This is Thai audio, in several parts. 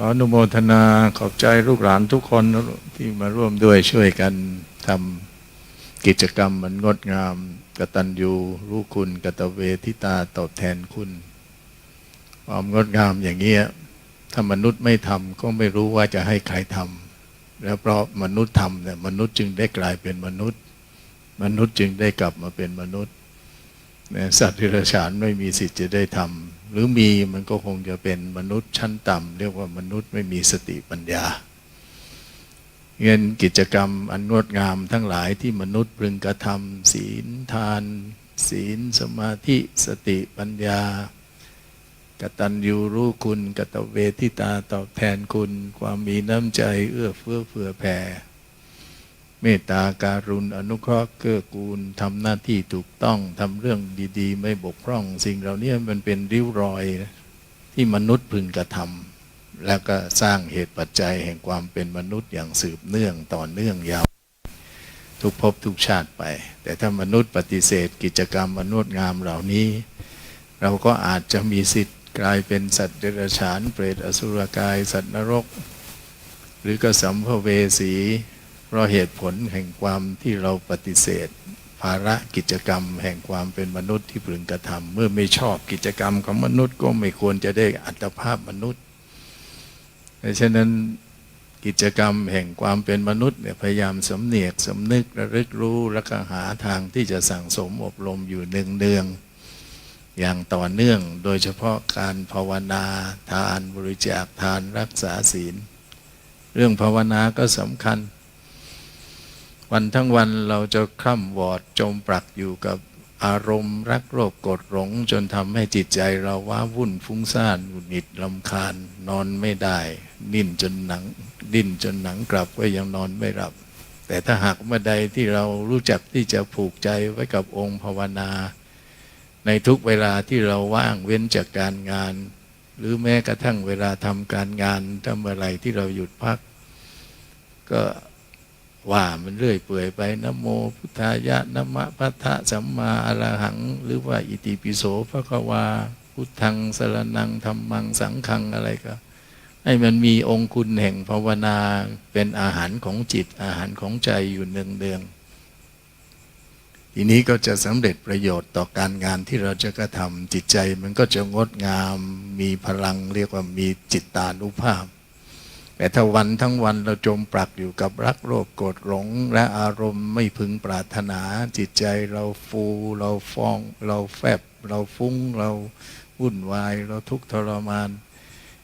ขออนุโมทนาขอบใจลูกหลานทุกคนที่มาร่วมด้วยช่วยกันทำกิจกรรมมันงดงามกตัญญูรู้คุณกตเวทิตาตอบแทนคุณ ความงดงามอย่างเงี้ยถ้ามนุษย์ไม่ทำก็ไม่รู้ว่าจะให้ใครทำแล้วเพราะมนุษย์ทำเนี่ยมนุษย์จึงได้กลายเป็นมนุษย์ มนุษย์จึงได้กลับมาเป็นมนุษย์สัตว์ที่ราชานไม่มีสิทธิ์จะได้ทำ หรือมีมันก็คงจะเป็นมนุษย์ชั้นต่ำเรียกว่ามนุษย์ไม่มีสติปัญญา เงินกิจกรรมอันงดงามทั้งหลายที่มนุษย์พึงกระทำศีลทาน ศีลสมาธิสติปัญญากตัญญูรู้คุณกตเวทิตาตอบแทนคุณ ความมีน้ำใจเอื้อเฟื้อเผื่อแผ่ เมตตาการุณอนุเคราะห์เกื้อกูลทำหน้าที่ถูกต้องทำเรื่องดี ๆ ไม่บกพร่อง สิ่งเหล่านี้มันเป็นริ้วรอยที่มนุษย์พึงกระทำแล้วก็สร้างเหตุปัจจัยแห่งความเป็นมนุษย์อย่างสืบเนื่องต่อเนื่องยาว ทุกภพทุกชาติไป แต่ถ้ามนุษย์ปฏิเสธกิจกรรมมนุษย์งามเหล่านี้ เราก็อาจจะมีสิทธิ์กลายเป็นสัตว์เดรัจฉานเปรตอสุรกาย สัตว์นรก หรือก็สัมภเวสี เพราะเหตุผลแห่งความที่เราปฏิเสธ ภาระกิจกรรม แห่งความเป็นมนุษย์ที่พึงกระทำเมื่อไม่ชอบกิจกรรมของมนุษย์ก็ไม่ควรจะได้อัตภาพมนุษย์ดังฉะนั้นกิจกรรมแห่งความเป็นมนุษย์เนี่ยพยายามสำเนียกสำนึกระลึกรู้และก็หาทางที่จะสั่งสมอบรมอยู่เนืองเนืองๆอย่างต่อเนื่อง โดยเฉพาะการภาวนาทานบริจาคทานรักษาศีล เรื่องภาวนาก็สำคัญ วันทั้งวันเราจะคร่ำวอดจมปลักอยู่กับอารมณ์รักโลภโกรธหลง จนทำให้จิตใจเราว้าวุ่นฟุ้งซ่านหงุดหงิดลำคาญ นอนไม่ได้ดิ้นจนหนัง ดิ้นจนหนังกลับก็ยังนอนไม่หลับ แต่ถ้าหากเมื่อใดที่เรารู้จักที่จะผูกใจไว้กับองค์ภาวนา ในทุกเวลาที่เราว่างเว้นจากการงาน หรือแม้กระทั่งเวลาทำการงานถ้าเมื่อไหรที่เราหยุดพัก ก็ ว่ามันเรื่อยเปื่อยไปนโมพุทธายะนมะพัทธะสัมมาอรหัง หรือว่าอิติปิโสพระควา พุทธังสรนังธรรมังสังฆังอะไรก็ ให้มันมีองค์คุณแห่งภาวนาเป็นอาหารของจิตอาหารของใจอยู่เนืองเดืองๆทีนี้ก็จะสำเร็จประโยชน์ต่อการงานที่เราจะกระทำจิตใจมันก็จะงดงาม มีพลังเรียกว่ามีจิตตานุภาพ แต่ถ้าวันทั้งวันเราจมปลักอยู่กับรักโลภโกรธหลง และอารมณ์ไม่พึงปรารถนา จิตใจเราฟูเราฟอง เราแฟบ เราฟุ้ง เราวุ่นวาย เราทุกข์ทรมาน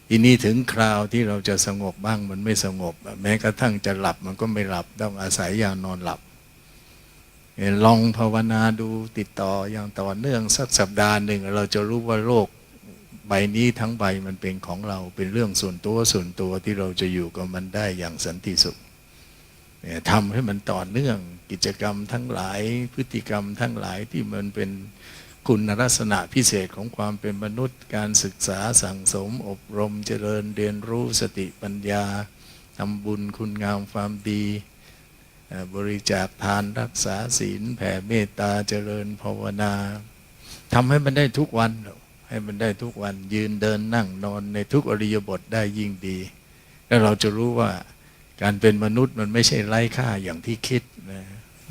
ทีนี้ถึงคราวที่เราจะสงบบ้างมันไม่สงบ แม้กระทั่งจะหลับมันก็ไม่หลับต้องอาศัยยานอนหลับลองภาวนาดูติดต่ออย่างต่อเนื่องสักสัปดาห์หนึ่ง เราจะรู้ว่าโลก ใบนี้ทั้งใบมันเป็นของเราเป็นเรื่องส่วนตัวส่วนตัวที่เราจะอยู่กับมันได้อย่างสันติสุขเนี่ยทำให้มันต่อเนื่องกิจกรรมทั้งหลายพฤติกรรมทั้งหลายที่มันเป็นคุณลักษณะพิเศษของความเป็นมนุษย์ การศึกษาสั่งสม อบรมเจริญเรียนรู้สติปัญญาทำบุญคุณงามความดี บริจาคทานรักษาศีล แผ่เมตตาเจริญภาวนาทำให้มันได้ทุกวัน ให้มันได้ทุกวันยืนเดินนั่งนอนในทุกอริยบทได้ยิ่งดี แล้วเราจะรู้ว่าการเป็นมนุษย์มันไม่ใช่ไร้ค่าอย่างที่คิดนะ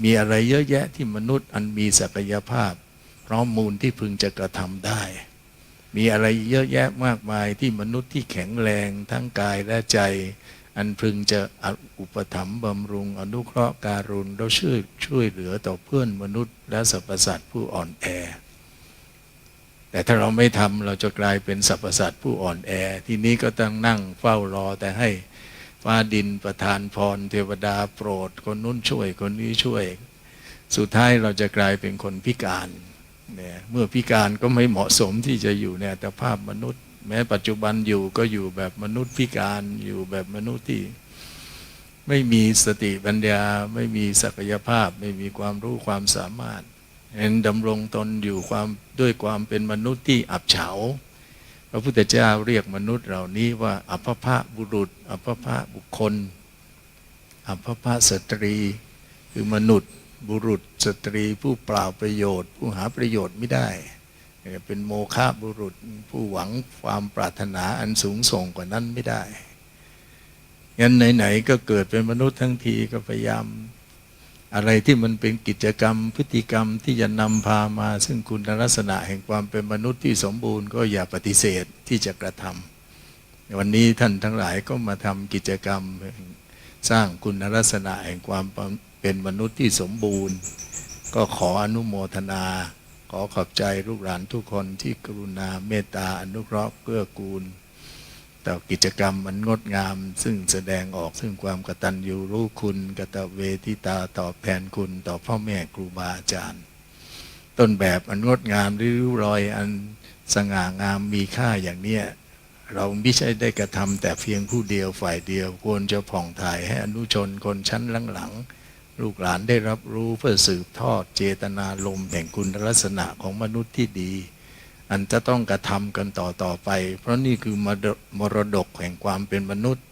มีอะไรเยอะแยะที่มนุษย์อันมีศักยภาพ พร้อมมูลที่พึงจะกระทำได้ มีอะไรเยอะแยะมากมายที่มนุษย์ที่แข็งแรงทั้งกายและใจ อันพึงจะอุปถัมภ์บำรุง อนุเคราะห์การุณเราช่วยช่วยเหลือต่อเพื่อนมนุษย์และสรรพสัตว์ผู้อ่อนแอ แต่ถ้าเราไม่ทำเราจะกลายเป็นสรรพสัตว์ผู้อ่อนแอ ที่นี้ก็ต้องนั่งเฝ้ารอแต่ให้ฟ้าดินประทานพร เทวดาโปรด คนนู้นช่วยคนนี้ช่วย สุดท้ายเราจะกลายเป็นคนพิการเนี่ยเมื่อพิการก็ไม่เหมาะสมที่จะอยู่ในอัตภาพมนุษย์ แม้ปัจจุบันอยู่ก็อยู่แบบมนุษย์พิการอยู่แบบมนุษย์ที่ ไม่มีสติปัญญา ไม่มีศักยภาพ ไม่มีความรู้ความสามารถ เห็นดำรงตนอยู่ความด้วยความเป็นมนุษย์ที่อับเฉา พระพุทธเจ้าเรียกมนุษย์เหล่านี้ว่าอัปภะบุรุษ อัปภะบุคคล อัปภะสตรี คือมนุษย์ บุรุษสตรี ผู้เปล่าประโยชน์ ผู้หาประโยชน์ไม่ได้ เป็นโมฆะบุรุษ ผู้หวังความปรารถนาอันสูงส่งกว่านั้นไม่ได้งั้นไหนๆก็เกิดเป็นมนุษย์ทั้งทีก็พยายาม อะไรที่มันเป็นกิจกรรมพฤติกรรมที่จะนำพามา ซึ่งคุณลักษณะแห่งความเป็นมนุษย์ที่สมบูรณ์ก็อย่าปฏิเสธที่จะกระทำวันนี้ท่านทั้งหลายก็มาทำกิจกรรมสร้างคุณลักษณะแห่งความเป็นมนุษย์ที่สมบูรณ์ ก็ขออนุโมทนา ขอขอบใจลูกหลานทุกคนที่กรุณาเมตตาอนุเคราะห์เกื้อกูล ต่อกิจกรรมมันงดงาม ซึ่งแสดงออกซึ่งความกตัญญูรู้คุณกตเวทิตาตอบแทนคุณต่อพ่อแม่ครูบาอาจารย์ ต้นแบบอันงดงามริ้วรอยอันสง่างามมีค่าอย่างเนี้ยเราไม่ใช่ได้กระทำแต่เพียงผู้เดียวฝ่ายเดียว ควรจะผ่องถ่ายให้อนุชนคนชั้นหลังๆลูกหลานได้รับรู้เพื่อสืบทอดเจตนาลมณ์แห่งคุณลักษณะของมนุษย์ที่ดี อันจะต้องกระทำกันต่อต่อไป เพราะนี่คือมรดกแห่งความเป็นมนุษย์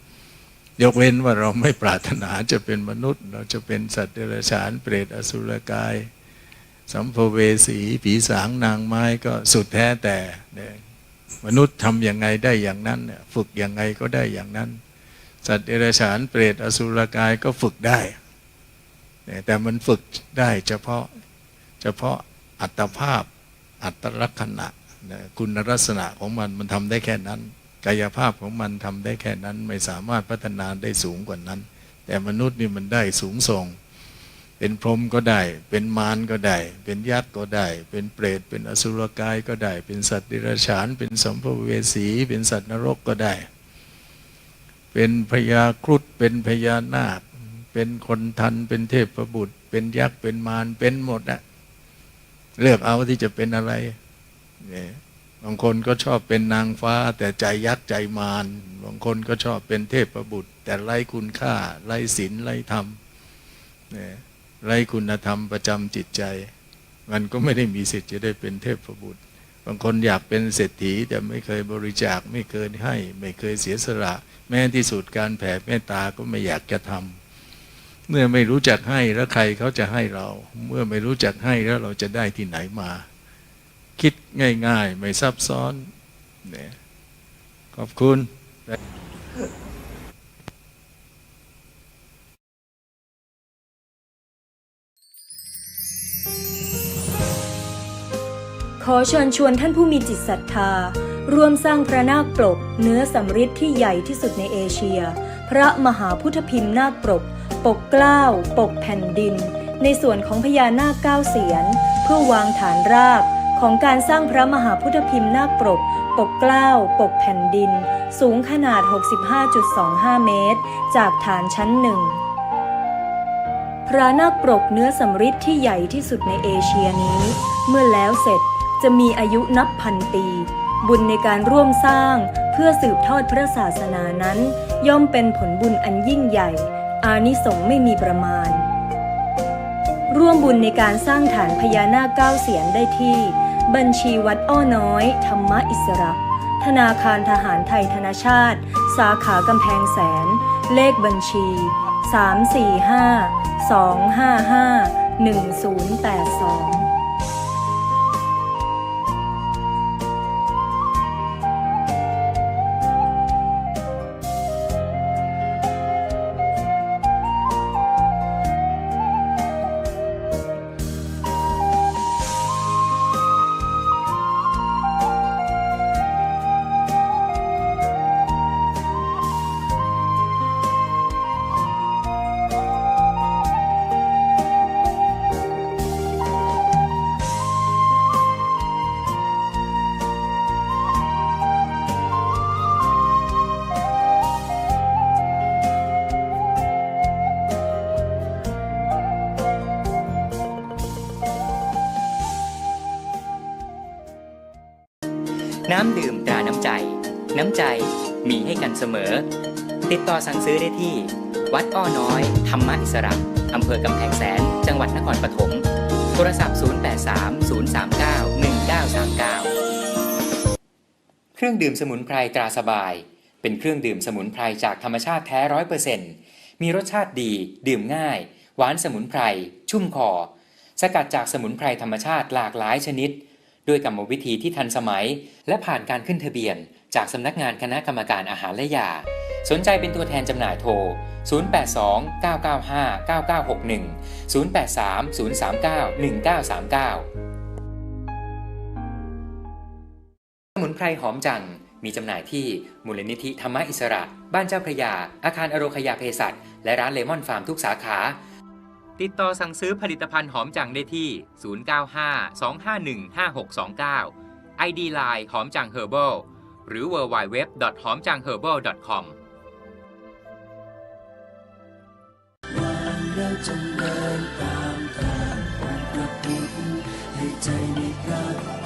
ยกเว้นว่าเราไม่ปรารถนาจะเป็นมนุษย์ เราจะเป็นสัตว์เดรัจฉานเปรตอสุรกาย สัมภเวสีผีสางนางไม้ก็สุดแท้แต่มนุษย์ทำอย่างไงได้อย่างนั้นฝึกอย่างไงก็ได้อย่างนั้น สัตว์เดรัจฉานเปรตอสุรกายก็ฝึกได้ แต่มันฝึกได้เฉพาะเฉพาะอัตภาพอัตลักษณะ คุณลักษณะของมันมันทำได้แค่นั้น กายภาพของมันทำได้แค่นั้น ไม่สามารถพัฒนาได้สูงกว่านั้น แต่มนุษย์นี่มันได้สูงส่ง เป็นพรหมก็ได้ เป็นมารก็ได้ เป็นยักษ์ก็ได้ เป็นเปรต เป็นอสุรกายก็ได้ เป็นสัตว์ดิรัจฉาน เป็นสัมภเวสี เป็นสัตว์นรกก็ได้ เป็นพญาครุฑเป็นพญานาค เป็นคนทัน เป็นเทพบุตร เป็นยักษ์ เป็นมาร เป็นหมดอะเลือกเอาที่จะเป็นอะไร บางคนก็ชอบเป็นนางฟ้า แต่ใจยักษ์ใจมาร บางคนก็ชอบเป็นเทพบุตร แต่ไร้คุณค่า ไร้ศีลไร้ธรรมเนี่ยไร้คุณธรรมประจำจิตใจ มันก็ไม่ได้มีสิทธิ์จะได้เป็นเทพบุตร บางคนอยากเป็นเศรษฐี แต่ไม่เคยบริจาคไม่เคยให้ ไม่เคยเสียสละ แม้ที่สุดการแผ่เมตตาก็ไม่อยากจะทำเมื่อไม่รู้จักให้แล้วใครเขาจะให้เรา เมื่อไม่รู้จักให้แล้วเราจะได้ที่ไหนมา คิดง่าย ๆ ไม่ซับซ้อนเนี่ยขอบคุณขอเชิญชวนท่านผู้มีจิตศรัทธา ร่วมสร้างพระนาคปรกเนื้อสำริดที่ใหญ่ที่สุดในเอเชีย พระมหาพุทธพิมพ์นาคปรก ปกเกล้า ปกแผ่นดิน ในส่วนของพญานาคเก้าเสียน เพื่อวางฐานราก ของการสร้างพระมหาพุทธพิมพ์นาคปรก ปกเกล้า ปกแผ่นดิน สูงขนาด 65.25 เมตร จากฐานชั้นหนึ่ง พระนาคปรกเนื้อสำริดที่ใหญ่ที่สุดในเอเชียนี้ เมื่อแล้วเสร็จจะมีอายุนับพันปี บุญในการร่วมสร้างเพื่อสืบทอดพระศาสนานั้น ย่อมเป็นผลบุญอันยิ่งใหญ่ อานิสงส์ไม่มีประมาณ ร่วมบุญในการสร้างฐานพญานาคเก้าเสียนได้ที่ บัญชีวัดอ้อน้อย ธรรมอิสระ ธนาคารทหารไทยธนาชาติ สาขากำแพงแสน เลขบัญชี 345 255 1082ำดื่มตราน้ำใจ น้ำใจมีให้กันเสมอ ติดต่อสั่งซื้อได้ที่ วัดอ้อน้อย ธรรมอิสระอำเภอกำแพงแสน จังหวัดนครปฐมโทรศัพท์ 083 039 1939 เครื่องดื่มสมุนไพรตราสบาย เป็นเครื่องดื่มสมุนไพรจากธรรมชาติแท้ร้อยเปอร์เซ็นต์มีรสชาติดี ดื่มง่าย หวานสมุนไพร ชุ่มคอ สกัดจากสมุนไพรธรรมชาติหลากหลายชนิด ด้วยกรรมวิธีที่ทันสมัย และผ่านการขึ้นทะเบียน จากสำนักงานคณะกรรมการอาหารและยา สนใจเป็นตัวแทนจำหน่ายโทร 082 995 9961 083 039 1939สมุนไพรหอมจันทร์มีจำหน่ายที่มูลนิธิธรรมอิสระ บ้านเจ้าพระยา อาคารอโรคยาเภสัชและร้านเลมอนฟาร์มทุกสาขา ติดต่อสั่งซื้อผลิตภัณฑ์หอมจังได้ที่ 095 251 5629 ID Line หอมจังเฮอร์เบิลหรือ www. หอมจังเฮอร์เบิล .com เราจงเดินตามทางของพระพุทธให้ใจในพระ